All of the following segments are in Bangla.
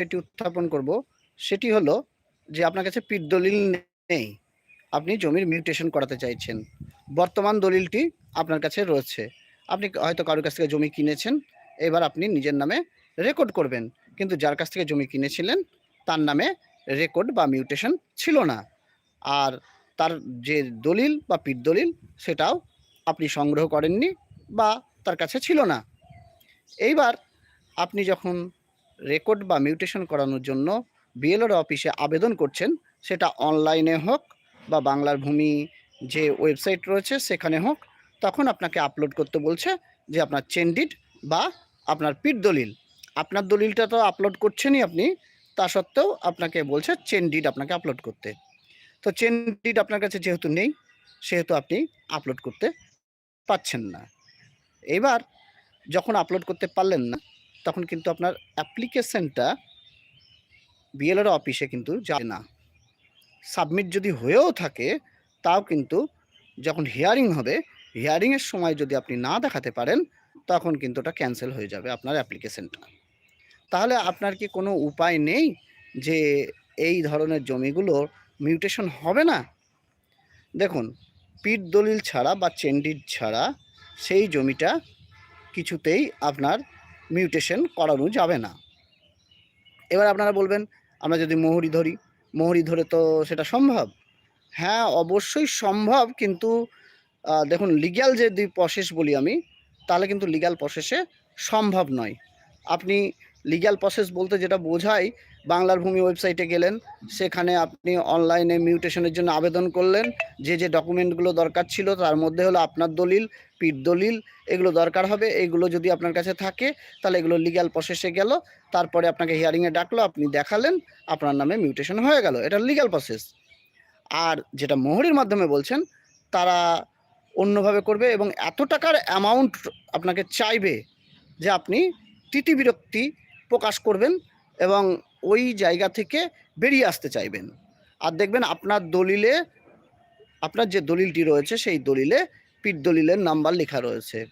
বিষয়টি উত্থাপন করব, সেটি হলো যে আপনার কাছে পিঠ দলিল নেই, আপনি জমির মিউটেশন করাতে চাইছেন। বর্তমান দলিলটি আপনার কাছে রয়েছে। আপনি হয়তো কারোর কাছ থেকে জমি কিনেছেন, এবার আপনি নিজের নামে রেকর্ড করবেন। কিন্তু যার কাছ থেকে জমি কিনেছিলেন, তার নামে রেকর্ড বা মিউটেশন ছিল না। আর তার যে দলিল বা পিঠ দলিল, সেটাও আপনি সংগ্রহ করেননি বা তার কাছে ছিল না। এইবার আপনি যখন রেকর্ড বা মিউটেশন করানোর জন্য বিএলওর অফিসে আবেদন করছেন। সেটা অনলাইনে হোক বা বাংলার ভূমি যে ওয়েবসাইট রয়েছে সেখানে হোক, তখন আপনাকে আপলোড করতে বলছে যে আপনার চেন্ডিড বা আপনার পিঠ দলিল। আপনার দলিলটা তো আপলোড করছেনই আপনি, তা সত্ত্বেও আপনাকে বলছে চেন্ডিড আপনাকে আপলোড করতে। তো চেন্ডিড আপনার কাছে যেহেতু নেই, সেহেতু আপনি আপলোড করতে পাচ্ছেন না। এবার যখন আপলোড করতে পারলেন না তখন কিন্তু আপনার অ্যাপ্লিকেশনটা বিএলআর অফিসে কিন্তু যায় না। সাবমিট যদি হয়েও থাকে, তাও কিন্তু যখন হিয়ারিং হবে হিয়ারিংয়ের সময় যদি আপনি না দেখাতে পারেন, তখন কিন্তু ওটা ক্যান্সেল হয়ে যাবে আপনার অ্যাপ্লিকেশনটা। তাহলে আপনার কি কোনো উপায় নেই যে এই ধরনের জমিগুলো মিউটেশন হবে না? দেখুন, পিট দলিল ছাড়া বা চেন্ডিট ছাড়া সেই জমিটা কিছুতেই আপনার মিউটেশন করানো যাবে না। এবার আপনারা বলবেন, আমরা যদি মোহরি ধরি, মোহরি ধরে তো সেটা সম্ভব? হ্যাঁ অবশ্যই সম্ভব, কিন্তু দেখুন লিগ্যাল যদি প্রসেস বলি আমি, তাহলে কিন্তু লিগ্যাল প্রসেসে সম্ভব নয়। আপনি লিগ্যাল প্রসেস বলতে যেটা বোঝায় বাংলার ভূমি ওয়েবসাইটে গেলেন। সেখানে আপনি অনলাইনে মিউটেশনের জন্য আবেদন করলেন। যে যে ডকুমেন্টগুলো দরকার ছিল, তার মধ্যে হলো আপনার দলিল পিঠ দলিল, এগুলো দরকার হবে। এগুলো যদি আপনার কাছে থাকে, তাহলে এগুলো লিগ্যাল প্রসেসে গেল। তারপরে আপনাকে হিয়ারিংয়ে ডাকলো, আপনি দেখালেন, আপনার নামে মিউটেশন হয়ে গেল। এটা লিগ্যাল প্রসেস আর যেটা মোহরির মাধ্যমে বলছেন, তারা অন্যভাবে করবে এবং এত টাকার অ্যামাউন্ট আপনাকে চাইবে যে, আপনি তৃতি বিরক্তি প্রকাশ করবেন এবং ওই জায়গা থেকে বেরিয়ে আসতে চাইবেন। আর দেখবেন আপনার দলিলে, আপনার যে দলিলটি রয়েছে, সেই দলিলে পিঠ দলিলের নাম্বার লেখা রয়েছে।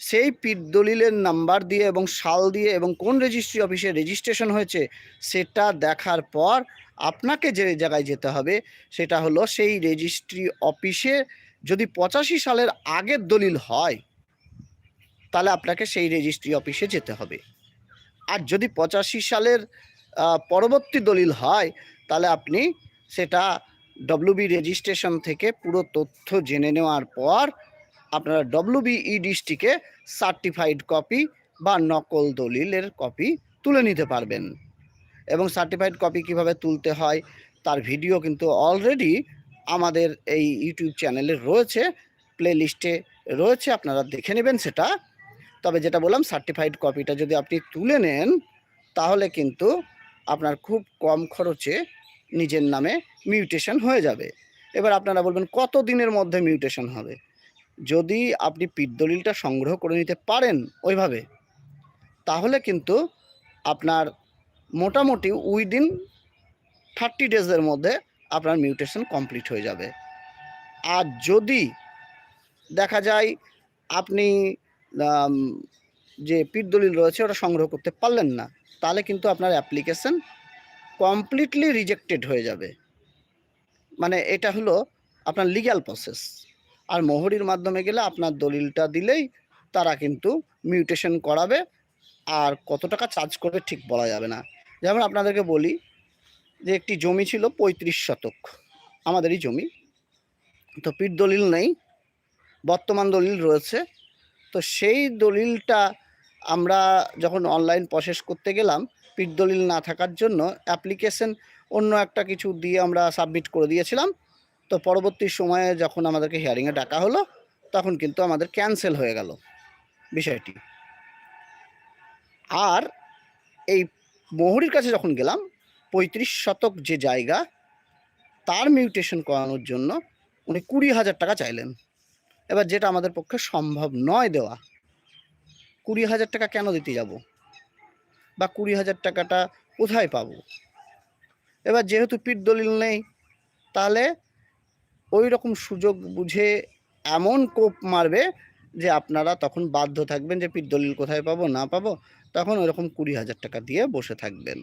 সেই পিঠ দলিলের নাম্বার দিয়ে এবং সাল দিয়ে এবং কোন রেজিস্ট্রি অফিসে রেজিস্ট্রেশন হয়েছে, সেটা দেখার পর আপনাকে যে জায়গায় যেতে হবে, সেটা হলো সেই রেজিস্ট্রি অফিসে যদি পঁচাশি সালের আগের দলিল হয়, তাহলে আপনাকে সেই রেজিস্ট্রি অফিসে যেতে হবে। আর যদি পঁচাশি সালের পরবর্তী দলিল হয়, তাহলে আপনি সেটা ডব্লিউবি রেজিস্ট্রেশন থেকে পুরো তথ্য জেনে নেওয়ার পর আপনারা ডব্লিউবিই ডিস্ট্রিক্টে সার্টিফাইড কপি বা নকল দলিলের কপি তুলে নিতে পারবেন। এবং সার্টিফাইড কপি কীভাবে তুলতে হয়, তার ভিডিও কিন্তু অলরেডি আমাদের এই ইউটিউব চ্যানেলে রয়েছে প্লে লিস্টে রয়েছে, আপনারা দেখে নেবেন সেটা। তবে যেটা বললাম সার্টিফাইড কপিটা যদি আপনি তুলে নেন, তাহলে কিন্তু আপনার খুব কম খরচে নিজের নামে মিউটেশন হয়ে যাবে। এবার আপনারা বলবেন কত দিনের মধ্যে মিউটেশন হবে? যদি আপনি পিঠ দলিলটা সংগ্রহ করে নিতে পারেন ওইভাবে, তাহলে কিন্তু আপনার মোটামুটি উইদিন থার্টি ডেজের মধ্যে আপনার মিউটেশন কমপ্লিট হয়ে যাবে। আর যদি দেখা যায় আপনি যে পিঠ দলিল রয়েছে ওটা সংগ্রহ করতে পারলেন না, তাহলে কিন্তু আপনার অ্যাপ্লিকেশন কমপ্লিটলি রিজেক্টেড হয়ে যাবে। মানে এটা হলো আপনার লিগ্যাল প্রসেস আর মোহরির মাধ্যমে গেলে আপনার দলিলটা দিলেই তারা কিন্তু মিউটেশন করাবে, আর কত টাকা চার্জ করবে ঠিক বলা যাবে না। যেমন আপনাদেরকে বলি যে একটি জমি ছিল পঁয়ত্রিশ শতক, আমাদেরই জমি। তো পিঠ দলিল নেই, বর্তমান দলিল রয়েছে। তো সেই দলিলটা আমরা যখন অনলাইন প্রসেস করতে গেলাম, পিঠ দলিল না থাকার জন্য অ্যাপ্লিকেশন অন্য একটা কিছু দিয়ে আমরা সাবমিট করে দিয়েছিলাম। তো পরবর্তী সময়ে যখন আমাদেরকে হিয়ারিংয়ে ডাকা হলো, তখন কিন্তু আমাদের ক্যান্সেল হয়ে গেল বিষয়টি। আর এই মোহরির কাছে যখন গেলাম, পঁয়ত্রিশ শতক যে জায়গা, তার মিউটেশন করানোর জন্য উনি কুড়ি হাজার টাকা চাইলেন। এবার যেটা আমাদের পক্ষে সম্ভব নয় দেওয়া। কুড়ি হাজার টাকা কেন দিতে যাব? বা কুড়ি হাজার টাকাটা কোথায় পাবো? এবার যেহেতু পিঠ দলিল নেই, তাহলে ওই রকম সুযোগ বুঝে এমন কোপ মারবে যে আপনারা তখন বাধ্য থাকবেন যে পিঠ দলিল কোথায় পাবো, না পাবো, তখন ওইরকম কুড়ি হাজার টাকা দিয়ে বসে থাকবেন।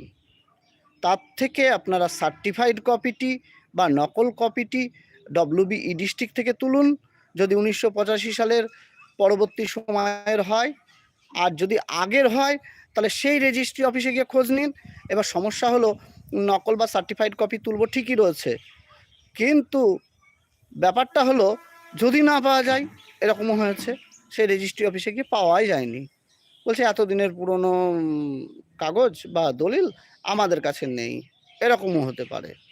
তার থেকে আপনারা সার্টিফাইড কপিটি বা নকল কপিটি ডব্লিউবি ই ডিস্ট্রিক্ট থেকে তুলুন। যদি উনিশশো পঁচাশি সালের পরবর্তী সময়ের হয় আর যদি আগের হয়, তাহলে সেই রেজিস্ট্রি অফিসে গিয়ে খোঁজ নিন। এবার সমস্যা হলো, নকল বা সার্টিফাইড কপি তুলব ঠিকই রয়েছে। কিন্তু ব্যাপারটা হলো, যদি না পাওয়া যায়, এরকমও হয়েছে, সেই রেজিস্ট্রি অফিসে গিয়ে পাওয়াই যায়নি। বলছে, এতদিনের পুরনো কাগজ বা দলিল আমাদের কাছে নেই। এরকমও হতে পারে।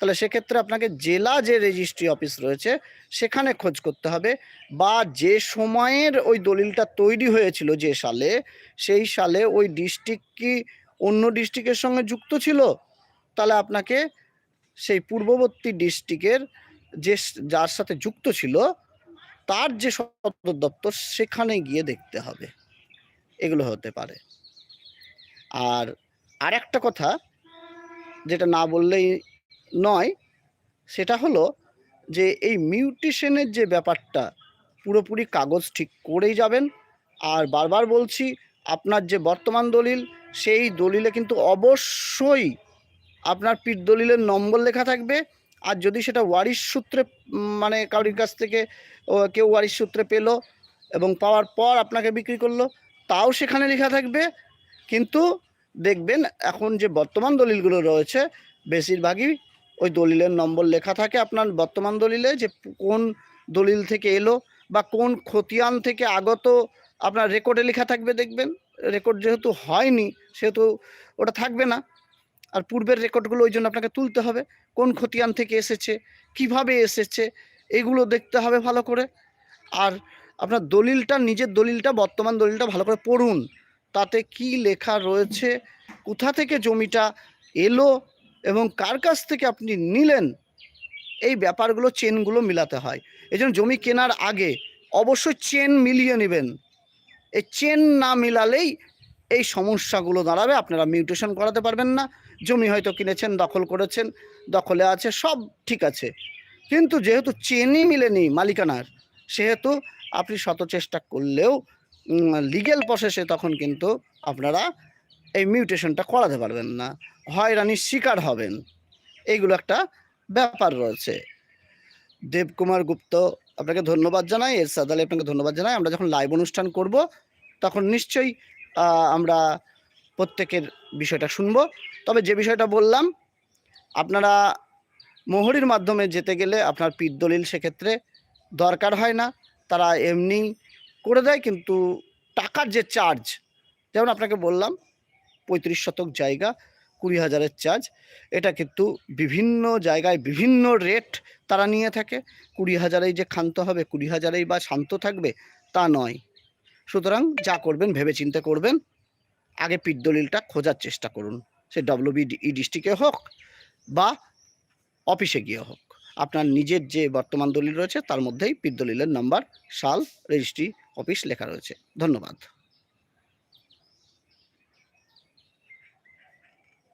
তাহলে সেক্ষেত্রে আপনাকে জেলা যে রেজিস্ট্রি অফিস রয়েছে, সেখানে খোঁজ করতে হবে বা যে সময়ের ওই দলিলটা তৈরি হয়েছিল যে সালে, সেই সালে ওই ডিস্ট্রিক্ট কি অন্য ডিস্ট্রিক্টের সঙ্গে যুক্ত ছিল? তাহলে আপনাকে সেই পূর্ববর্তী ডিস্ট্রিক্টের যে যার সাথে যুক্ত ছিল, তার যে সদর দপ্তর সেখানে গিয়ে দেখতে হবে। এগুলো হতে পারে। আর আরেকটা কথা, যেটা না বললেই নয়, সেটা হলো যে এই মিউটেশনের যে ব্যাপারটা, পুরোপুরি কাগজ ঠিক করেই যাবেন। আর বারবার বলছি, আপনার যে বর্তমান দলিল, সেই দলিলে কিন্তু অবশ্যই আপনার পিঠ দলিলের নম্বর লেখা থাকবে। আর যদি সেটা ওয়ারিশ সূত্রে মানে কারোর কাছ থেকে কেউ ওয়ারিশ সূত্রে পেল এবং পাওয়ার পর আপনাকে বিক্রি করল, তাও সেখানে লেখা থাকবে। কিন্তু দেখবেন, এখন যে বর্তমান দলিলগুলো রয়েছে, বেশিরভাগই ওই দলিলের নম্বর লেখা থাকে আপনার বর্তমান দলিলে যে কোন দলিল থেকে এলো বা কোন খতিয়ান থেকে আগত আপনার রেকর্ডে লেখা থাকবে দেখবেন। রেকর্ড যেহেতু হয়নি, সেহেতু ওটা থাকবে না। আর পূর্বের রেকর্ডগুলো ওই জন্য আপনাকে তুলতে হবে। কোন খতিয়ান থেকে এসেছে, কীভাবে এসেছে, এগুলো দেখতে হবে ভালো করে। আর আপনার দলিলটা, নিজের দলিলটা, বর্তমান দলিলটা ভালো করে পড়ুন। তাতে কি লেখা রয়েছে, কোথা থেকে জমিটা এলো এবং কার কাছ থেকে আপনি নিলেন, এই ব্যাপারগুলো চেনগুলো মিলাতে হয়। এই জমি কেনার আগে অবশ্যই চেন মিলিয়ে নেবেন। এই চেন না মিলালেই এই সমস্যাগুলো দাঁড়াবে, আপনারা মিউটেশন করাতে পারবেন না। জমি হয়তো কিনেছেন, দখল করেছেন, দখলে আছে, সব ঠিক আছে। কিন্তু যেহেতু চেনই মিলেনি মালিকানার, সেহেতু আপনি শত চেষ্টা করলেও লিগেল প্রসেসে তখন কিন্তু আপনারা এই মিউটেশনটা করাতে পারবেন না। হয়রানির শিকার হবেন। এইগুলো একটা ব্যাপার রয়েছে। দেবকুমার গুপ্ত, আপনাকে ধন্যবাদ জানাই। এরশাদ আলী আপনাকে ধন্যবাদ জানাই। আমরা যখন লাইভ অনুষ্ঠান করব, তখন নিশ্চয়ই আমরা প্রত্যেকের বিষয়টা শুনব। তবে যে বিষয়টা বললাম, আপনারা মোহরির মাধ্যমে যেতে গেলে আপনার পিঠ দলিল সেক্ষেত্রে দরকার হয় না। তারা এমনি করে দেয়, কিন্তু টাকার যে চার্জ যেমন আপনাকে বললাম পঁয়ত্রিশ শতক জায়গা, কুড়ি হাজারের চার্জ। এটা কিন্তু বিভিন্ন জায়গায় বিভিন্ন রেট তারা নিয়ে থাকে। কুড়ি হাজারেই যে ক্ষান্ত হবে, কুড়ি হাজারেই বা শান্ত থাকবে, তা নয়। সুতরাং যা করবেন ভেবে চিন্তে করবেন। আগে পিঠ দলিলটা খোঁজার চেষ্টা করুন। সে ডব্লিউবি ই ডিস্ট্রিক্টে হোক বা অফিসে গিয়ে হোক। আপনার নিজের যে বর্তমান দলিল রয়েছে, তার মধ্যেই দলিলের নাম্বার সাল রেজিস্ট্রি অফিস লেখা রয়েছে। ধন্যবাদ।